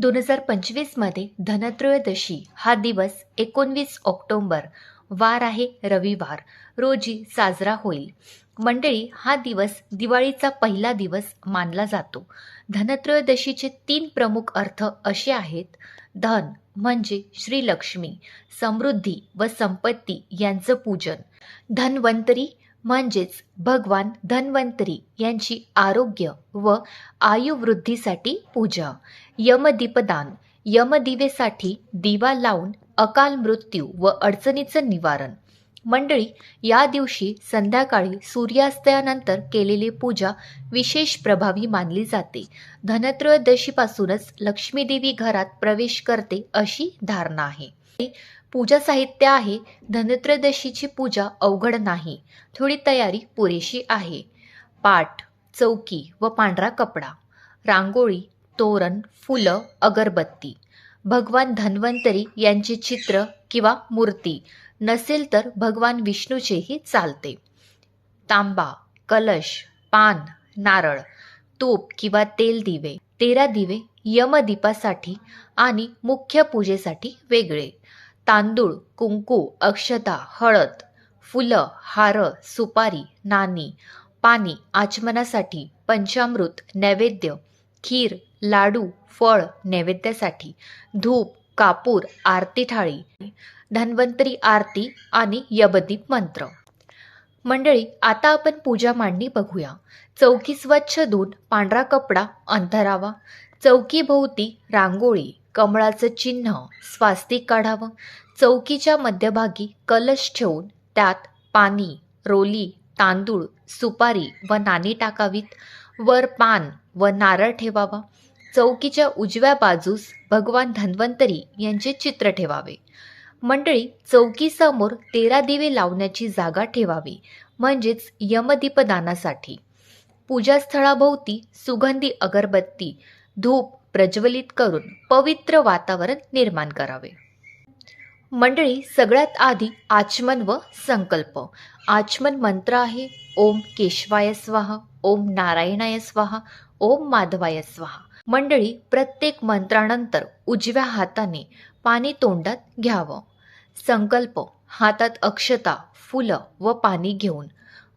दोन हजार पंचवीसमध्ये धनत्रयोदशी हा दिवस एकोणवीस ऑक्टोंबर वार आहे रविवार रोजी साजरा होईल. मंडळी हा दिवस दिवाळीचा पहिला दिवस मानला जातो. धनत्रयोदशीचे तीन प्रमुख अर्थ असे आहेत धन म्हणजे श्रीलक्ष्मी समृद्धी व संपत्ती यांचं पूजन धन्वंतरी म्हणजेच भगवान धन्वंतरी यांची आरोग्य व आयुवृद्धीसाठी पूजा. यमदीपदान. यमदिवेसाठी दिवा लावून अकाल मृत्यू व अडचणीचं निवारण. मंडळी या दिवशी संध्याकाळी सूर्यास्तयानंतर केलेली पूजा विशेष प्रभावी मानली जाते. धनत्रयोदशीपासूनच लक्ष्मीदेवी घरात प्रवेश करते अशी धारणा आहे. पूजा साहित्य आहे धनत्रयोदशीची पूजा अवघड नाही थोडी तयारी पुरेशी आहे. पाट चौकी व पांढरा कपडा रांगोळी तोरण फुलं अगरबत्ती भगवान धन्वंतरी यांचे चित्र किंवा मूर्ती. नसेल तर भगवान विष्णूचेही चालते. तांबा कलश पान नारळ तूप किंवा तेल दिवे. तेरा दिवे यमदीपासाठी आणि मुख्य पूजेसाठी वेगळे. तांदूळ कुंकू अक्षता हळद फुलं हार सुपारी नाणी पाणी आचमनासाठी पंचामृत नैवेद्य खीर लाडू फळ नैवेद्यासाठी धूप कापूर आरती थाळी धन्वंतरी आरती आणि यबदीप मंत्र. मंडळी आता आपण पूजा मांडणी बघूया. चौकी स्वच्छ दूध पांढरा कपडा अंथरावा. चौकीभोवती रांगोळी कमळाचं चिन्ह स्वास्तिक काढावं. चौकीच्या मध्यभागी कलश ठेवून त्यात पाणी रोली तांदूळ सुपारी व नाणी टाकावीत. वर पान व नारळ ठेवावा. चौकीच्या उजव्या बाजूस भगवान धन्वंतरी यांचे चित्र ठेवावे. मंडळी चौकीसमोर तेरा दिवे लावण्याची जागा ठेवावी म्हणजेच यमदीपदानासाठी. पूजास्थळाभोवती सुगंधी अगरबत्ती धूप प्रज्वलित करून पवित्र वातावरण निर्माण करावे. मंडळी सगळ्यात आधी आचमन व संकल्प. आचमन मंत्र आहे ओम केशवाय स्वाहा ओम नारायणाय स्वाहा ओम माधवाय स्वाहा. मंडळी प्रत्येक मंत्रानंतर उजव्या हाताने पाणी तोंडात घ्यावं. संकल्प हातात अक्षता फुलं व पाणी घेऊन.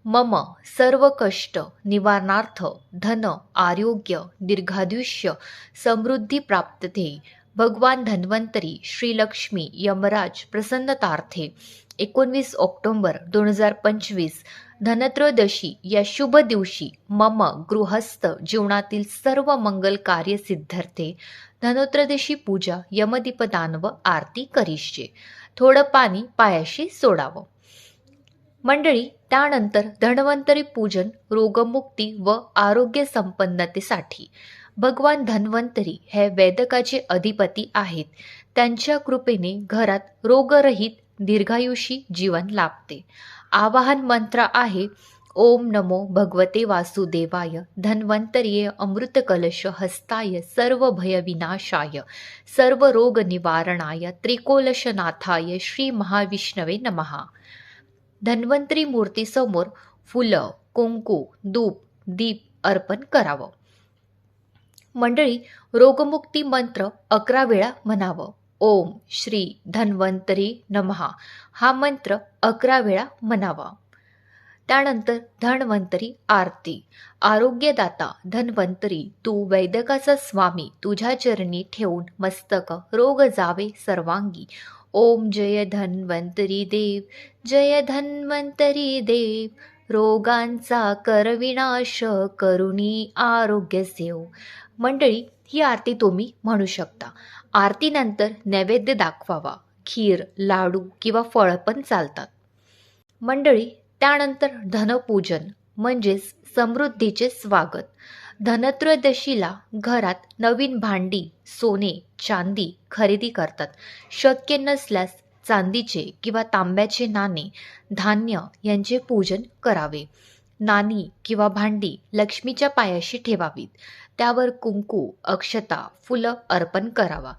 मम सर्व कष्ट निवारणार्थ धन आरोग्य दीर्घायुष्य समृद्धी प्राप्तते भगवान धन्वंतरी श्रीलक्ष्मी यमराज प्रसन्नतार्थे. एकोणवीस ऑक्टोंबर दोन हजार पंचवीस. धनत्रयोदशी या शुभ दिवशी मम गृहस्थ जीवनातील सर्व मंगल कार्य सिद्धर्थे. धनत्रयोदशी पूजा यमदीपदान व आरती करिष्ये. थोडं पाणी पायाशी सोडावं. मंडळी त्यानंतर धन्वंतरी पूजन रोगमुक्ती व आरोग्य संपन्नतेसाठी भगवान धन्वंतरी हे वेदकाचे अधिपती आहेत. त्यांच्या कृपेने घरात रोगरहित दीर्घायुषी जीवन लाभते. आवाहन मंत्र आहे ओम नमो भगवते वासुदेवाय धन्वंतरीय अमृत कलश हस्ताय सर्व भय विनाशाय सर्व रोग निवारणाय त्रिकोलशनाथाय श्री महाविष्णवे नमहा. धन्वंतरी मूर्तीसमोर फुलं कुंकू दूप दीप अर्पण करावं. मंडळी रोगमुक्ती मंत्र अकरा वेळा म्हणावं. ओम श्री धन्वंतरी नमहा हा मंत्र अकरा वेळा म्हणावा. त्यानंतर धन्वंतरी आरती. आरोग्यदाता धन्वंतरी तू वैदकाचा स्वामी तुझ्या चरणी ठेवून मस्तक रोग जावे सर्वांगी. ओम जय धन्वंतरी देव जय धन्वंतरी देव. रोगांचा करविनाश करुणी आरोग्य सेव मंडळी ही आरती तुम्ही म्हणू शकता. आरतीनंतर नैवेद्य दाखवावा. खीर लाडू किंवा फळं पण चालतात. मंडळी त्यानंतर धनपूजन म्हणजेच समृद्धीचे स्वागत. धनत्रयोदशीला घरात नवीन भांडी सोने चांदी खरेदी करतात. शक्य नसल्यास चांदीचे किंवा तांब्याचे नाणे धान्य यांचे पूजन करावे. नाणी किंवा भांडी लक्ष्मीच्या पायाशी ठेवावीत. त्यावर कुंकू अक्षता फुलं अर्पण करावा.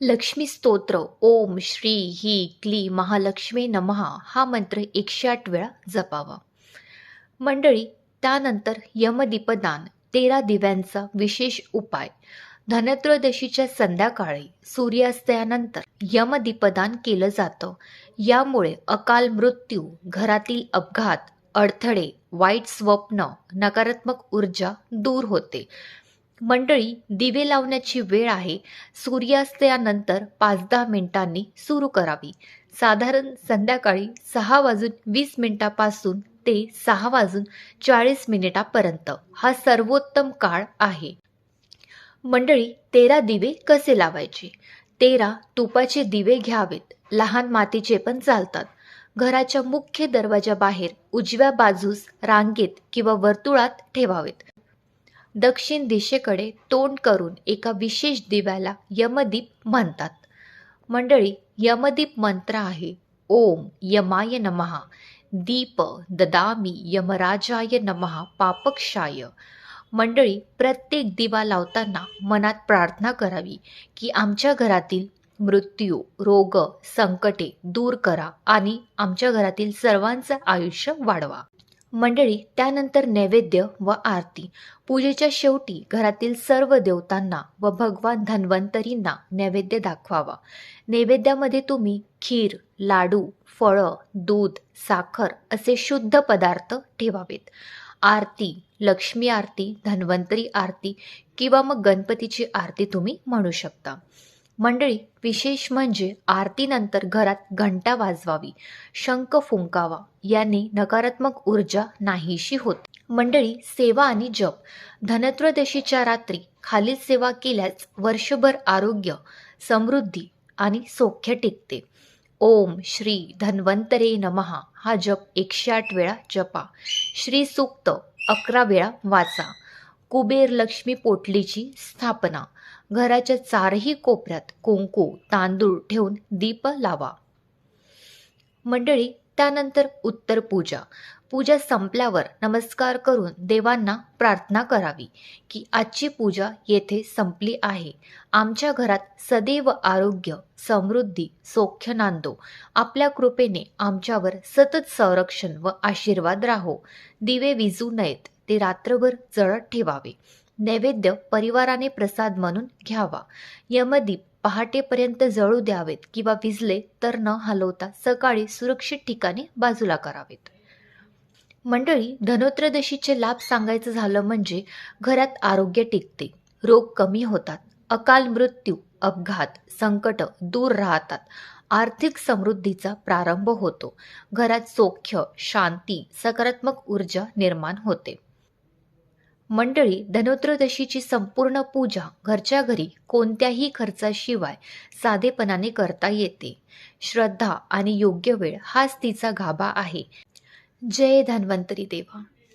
लक्ष्मी स्तोत्र ओम श्री ही क्ली महालक्ष्मी नमहा हा मंत्र एकशे आठ वेळा जपावा. मंडळी त्यानंतर यमदीपदान तेरा दिव्यांचा विशेष उपाय. धनत्रयोदशीच्या संध्याकाळी सूर्यास्तयानंतर यमदीपदान केलं जातं. यामुळे अकाल मृत्यू घरातील अपघात अडथळे वाईट स्वप्न नकारात्मक ऊर्जा दूर होते. मंडळी दिवे लावण्याची वेळ आहे. सूर्यास्तयानंतर पाच दहा मिनिटांनी सुरू करावी. साधारण संध्याकाळी सहा वाजून वीस मिनिटापासून ते सहा वाजून चाळीस मिनिटापर्यंत हा सर्वोत्तम काळ आहे. मंडळी तेरा दिवे कसे लावायचे? तेरा तुपाचे दिवे घ्यावेत. लहान मातीचे पण चालतात. घराच्या मुख्य दरवाजाबाहेर उजव्या बाजूस रांगेत किंवा वर्तुळात ठेवावेत. दक्षिण दिशेकडे तोंड करून एका विशेष दिव्याला यमदीप म्हणतात. मंडळी यमदीप मंत्र आहे. ओम यमाय नमः. दीप ददामी यमराजाय नमः पापक्षाय. मंडळी प्रत्येक दिवा लावताना मनात प्रार्थना करावी की आमच्या घरातील मृत्यू रोग संकटे दूर करा आणि आमच्या घरातील सर्वांचं आयुष्य वाढवा. मंडळी त्यानंतर नैवेद्य व आरती. पूजेच्या शेवटी घरातील सर्व देवतांना व भगवान धन्वंतरींना नैवेद्य दाखवावा. नैवेद्यामध्ये तुम्ही खीर लाडू फळं दूध साखर असे शुद्ध पदार्थ ठेवावेत. आरती लक्ष्मी आरती धन्वंतरी आरती किंवा मग गणपतीची आरती तुम्ही म्हणू शकता. मंडळी विशेष म्हणजे आरतीनंतर घरात घंटा वाजवावी शंख फुंकावा याने नकारात्मक ऊर्जा नाहीशी होते. मंडळी सेवा आणि जप. धनत्रयोदशीच्या रात्री खालील सेवा केल्यास वर्षभर आरोग्य समृद्धी आणि सौख्य टिकते. ओम श्री धन्वंतरे नमहा. हा जप एकशे आठ वेळा जपा. श्री सूक्त अकरा वेळा वाचा. कुबेर लक्ष्मी पोटलीची स्थापना. घराच्या चारही कोपऱ्यात कुंकू तांदूळ ठेवून दीप लावा. मंडळी त्यानंतर उत्तर पूजा. पूजा संपल्यावर नमस्कार करून देवांना प्रार्थना करावी की आजची पूजा येथे संपली आहे. आमच्या घरात सदैव आरोग्य समृद्धी सौख्य नांदो. आपल्या कृपेने आमच्यावर सतत संरक्षण व आशीर्वाद राहो. दिवे विजू नयेत ते रात्रभर जळत ठेवावे. नैवेद्य परिवाराने प्रसाद म्हणून घ्यावा. यमदीप पहाटेपर्यंत जळू द्यावेत किंवा विजले तर न हलवता सकाळी सुरक्षित ठिकाणी बाजूला करावेत. मंडळी धनोत्रदशीचे लाभ सांगायचं झालं म्हणजे घरात आरोग्य टिकते. रोग कमी होतात. अकाल मृत्यू अपघात संकट दूर राहतात. आर्थिक समृद्धीचा प्रारंभ होतो. घरात सौख्य शांती सकारात्मक ऊर्जा निर्माण होते. मंडळी धनोत्रदशीची संपूर्ण पूजा घरच्या घरी कोणत्याही खर्चाशिवाय साधेपणाने करता येते. श्रद्धा आणि योग्य वेळ हाच तिचा गाभा आहे. जय धन्वंतरी देवा.